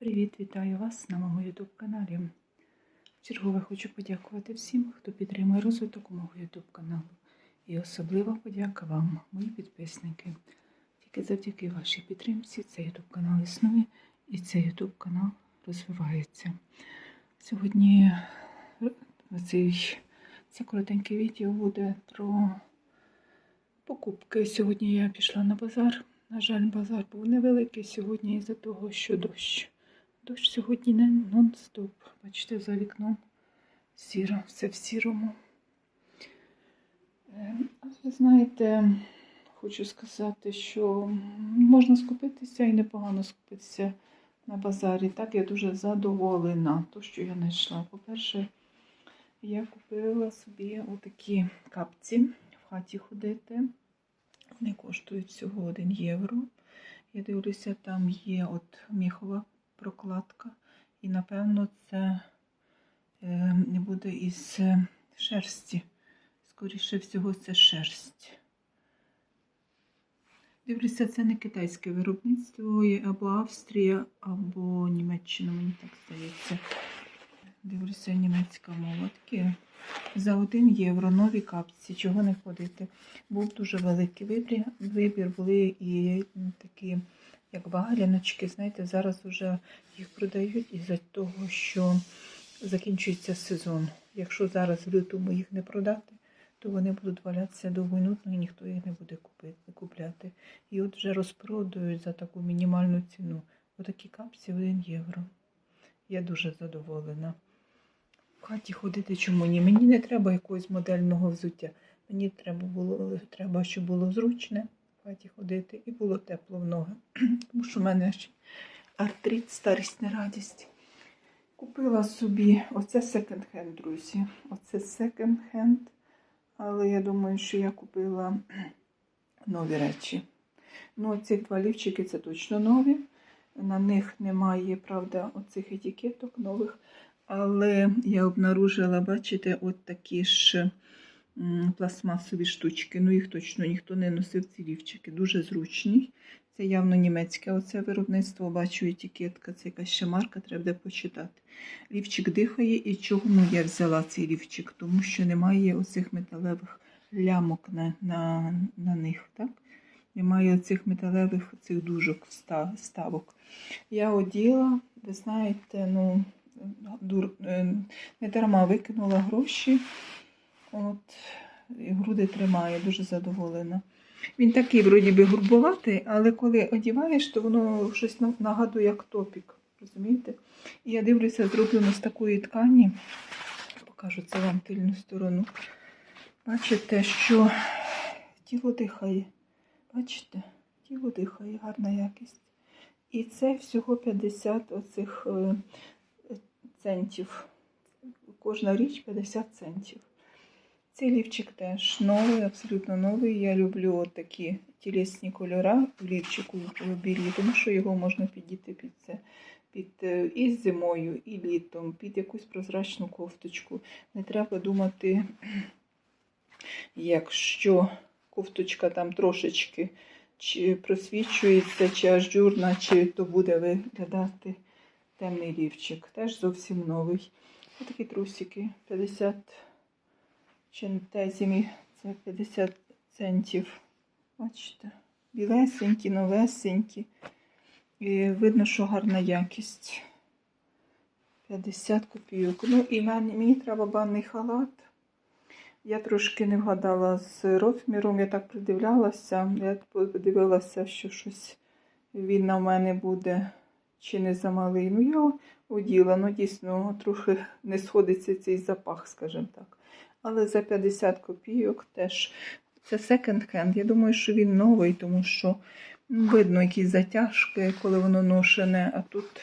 Привіт, вітаю вас на моєму YouTube каналі. Чергове хочу подякувати всім, хто підтримує розвиток мого YouTube каналу. І особлива подяка вам, мої підписники. Тільки завдяки вашій підтримці цей YouTube канал існує і цей YouTube канал розвивається. Сьогодні цей, це коротеньке відео буде про покупки. Сьогодні я пішла на базар. На жаль, базар був невеликий сьогодні із-за того, що дощ. Дощ сьогодні не нон-стоп. Бачите, за вікном сіро, все в сірому. Але знаєте, хочу сказати, що можна скупитися і непогано скупитися на базарі. Так, я дуже задоволена, то, що я знайшла. По-перше, я купила собі отакі капці в хаті ходити. Вони коштують всього 1 євро. Я дивлюся, там є от міхова прокладка. І, напевно, це е, не буде із е, шерсті. Скоріше всього, це шерсть. Дивлюся, це не китайське виробництво, або Австрія, або Німеччина, мені так здається. Дивлюся, німецька мова. Такі за 1 євро нові капці, чого не ходити. Був дуже великий вибір, вибір були і такі, як вагаляночки, знаєте, зараз вже їх продають із-за того, що закінчується сезон. Якщо зараз в лютому їх не продати, то вони будуть валятися довго і нудно, і ніхто їх не буде купити, купляти. І от вже розпродають за таку мінімальну ціну. Отакі капці 1 євро. Я дуже задоволена. В хаті ходити чому ні? Мені не треба якогось модельного взуття. Мені треба було, треба, щоб було зручне хаті ходити і було тепло в ноги. Тому що в мене ще артрит, старість, не радість. Купила собі оце секонд-хенд, друзі. Оце секонд-хенд. Але я думаю, що я купила нові речі. Ну, ці два лівчики це точно нові. На них немає, правда, оцих етикеток нових. Але я обнаружила, бачите, от такі ж пластмасові штучки. Ну, їх точно ніхто не носив ці лівчики. Дуже зручні. Це явно німецьке оце виробництво. Бачу етикетка, це якась ще марка, треба буде почитати. Лівчик дихає, і чому я взяла цей лівчик? Тому що немає оцих металевих лямок на, на, на них. так? Немає оцих металевих цих дужок, вставок. Я оділа, ви знаєте, ну, дур, е, не дарма викинула гроші. От, і груди тримає, дуже задоволена. Він такий, вроді би, грубоватий, але коли одіваєш, то воно щось нагадує як топік. Розумієте? І я дивлюся, зроблено з такої ткані. Покажу це вам тильну сторону. Бачите, що тіло дихає. Бачите? Тіло дихає, гарна якість. І це всього 50 оцих е, центів. Кожна річ 50 центів. Цей лівчик теж новий, абсолютно новий. Я люблю от такі тілесні кольори в лівчику в білі, тому що його можна підійти під це. Під е, і зимою, і літом, під якусь прозрачну кофточку. Не треба думати, якщо кофточка там трошечки чи просвічується, чи ажурна, чи то буде виглядати темний лівчик. Теж зовсім новий. Ось такі трусики 50 чентезімі, це 50 центів. Бачите, білесенькі, новесенькі. І видно, що гарна якість. 50 копійок. Ну і мені, мені треба банний халат. Я трошки не вгадала з розміром, я так придивлялася. Я подивилася, що щось він на мене буде чи не замалий. Ну, я оділа, ну дійсно трохи не сходиться цей запах, скажімо так. Але за 50 копійок теж це секонд-хенд. Я думаю, що він новий, тому що ну, видно якісь затяжки, коли воно ношене, а тут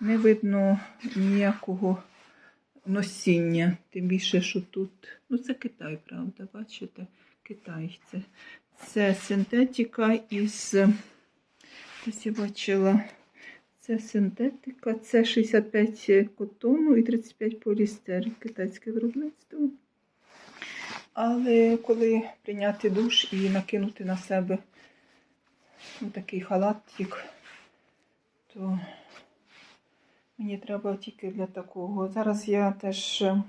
не видно ніякого носіння. Тим більше, що тут. Ну, це Китай, правда, бачите? Китай. Це, це синтетика із. Ось я бачила. Це синтетика, це 65 котону і 35 полістер, китайське виробництво. Але коли прийняти душ і накинути на себе такий халатик, то Мені треба тільки для такого. Зараз я теж е,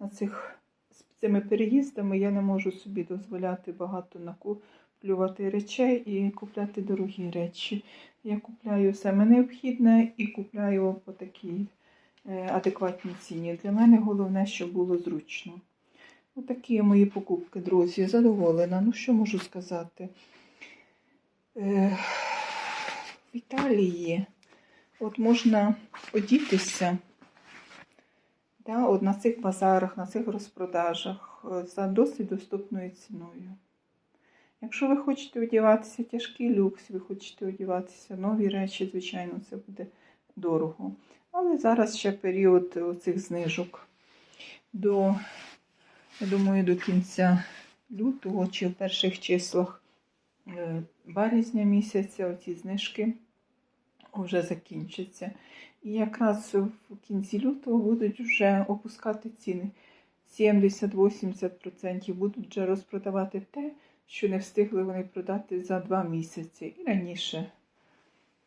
на цих з цими переїздами я не можу собі дозволяти багато накуплювати речей і купляти дорогі речі. Я купляю саме необхідне і купляю по такій е, адекватній ціні. Для мене головне, щоб було зручно. Отакі мої покупки, друзі. Задоволена. Ну, що можу сказати? Е, в Італії от можна одітися да, от на цих базарах, на цих розпродажах е, за досить доступною ціною. Якщо ви хочете одягатися тяжкий люкс, ви хочете одягатися нові речі, звичайно, це буде дорого. Але зараз ще період цих знижок. До, я думаю, до кінця лютого чи в перших числах е, березня місяця оці знижки вже закінчаться. І якраз в кінці лютого будуть вже опускати ціни. 70-80% будуть вже розпродавати те, що не встигли вони продати за 2 місяці і раніше.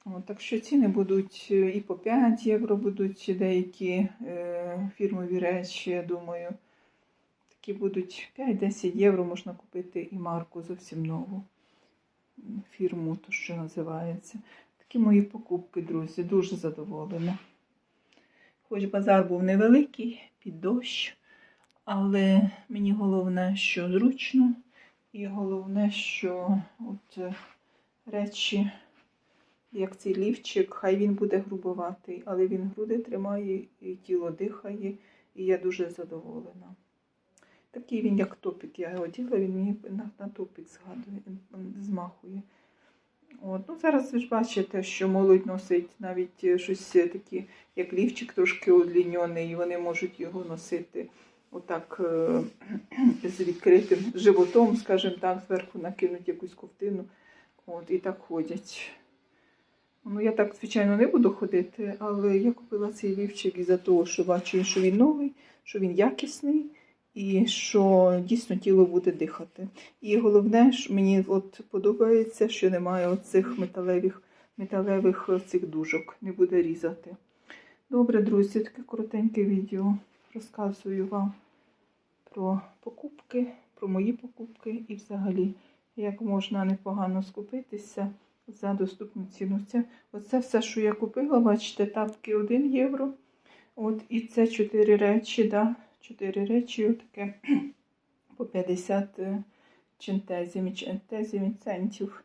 От, так що ціни будуть е, і по 5 євро будуть деякі е, фірмові речі, я думаю. Такі будуть 5-10 євро можна купити і марку зовсім нову фірму, то що називається. Такі мої покупки, друзі, дуже задоволена. Хоч базар був невеликий, під дощ, але мені головне, що зручно, і головне, що от е, речі, як цей лівчик, хай він буде грубоватий, але він груди тримає і тіло дихає, і я дуже задоволена. Такий він, як топік, я його оділа, він мені на, на топік згадує, змахує. От. Ну, зараз ви ж бачите, що молодь носить навіть е, щось такі, як лівчик трошки удліньоний, і вони можуть його носити отак е, з відкритим животом, скажімо так, зверху накинуть якусь ковтину. От, і так ходять. Ну, я так, звичайно, не буду ходити, але я купила цей лівчик із-за того, що бачу, що він новий, що він якісний і що дійсно тіло буде дихати. І головне, що мені от подобається, що немає оцих металевих металевих цих дужок, не буде різати. Добре, друзі, таке коротеньке відео. Розказую вам про покупки, про мої покупки і взагалі, як можна непогано скупитися за доступну ціну. Це, Оце все, що я купила, бачите, тапки 1 євро. От, І це 4 речі. да, 4 речі, отаке по 50 чентезів, чентезів центів.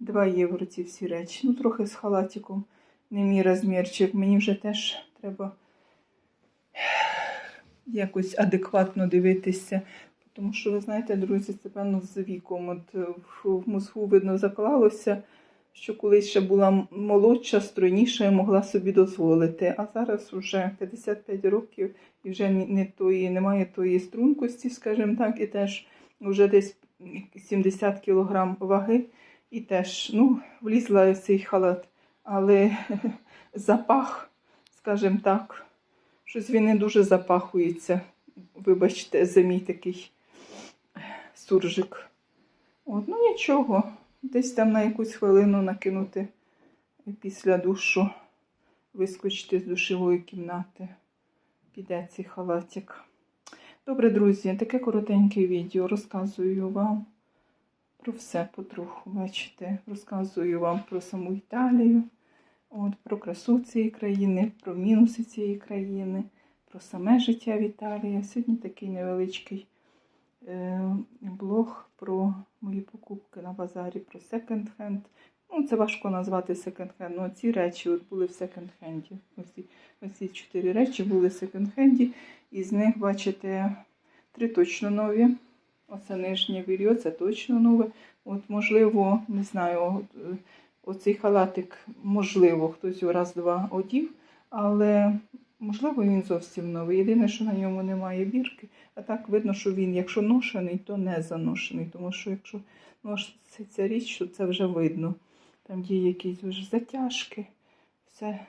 2 євро ці всі речі. Ну, трохи з халатиком не мій розмірчик. Мені вже теж треба якось адекватно дивитися. Тому що, ви знаєте, друзі, це певно з віком. От в мозгу, видно, заклалося, що колись ще була молодша, стройніша могла собі дозволити. А зараз вже 55 років і вже не тої, немає тої стрункості, скажімо так, і теж вже десь 70 кг ваги, і теж ну, влізла в цей халат. Але запах, скажімо так, щось він не дуже запахується. Вибачте, за мій такий суржик. От, ну нічого, десь там на якусь хвилину накинути після душу, вискочити з душової кімнати піде цей халатик. Добре, друзі, таке коротеньке відео. Розказую вам про все потроху. Бачите, розказую вам про саму Італію, от, про красу цієї країни, про мінуси цієї країни, про саме життя в Італії. Сьогодні такий невеличкий блог про мої покупки на базарі, про секонд-хенд. Ну, це важко назвати секонд-хенд. Ну, ці речі от були в секонд-хенді. Ось, ось ці чотири речі були в секонд-хенді. Із них, бачите, три точно нові. Оце нижнє вір'йо, це точно нове. От, можливо, не знаю, оцей халатик, можливо, хтось його раз-два одів, але можливо він зовсім новий. Єдине, що на ньому немає бірки, а так видно, що він, якщо ношений, то не заношений. Тому що якщо носиться річ, то це вже видно. Там є якісь вже затяжки. Все,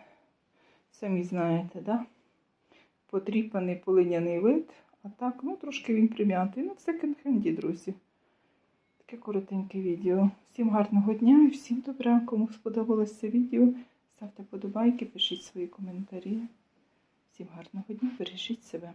самі знаєте, да? потріпаний полиняний вид. А так, ну, трошки він прим'ятий. Ну, в секонд-хенді, друзі. Таке коротеньке відео. Всім гарного дня і всім добра. Кому сподобалось це відео, Ставте подобайки, пишіть свої коментарі. Всім гарного дня, бережіть себе.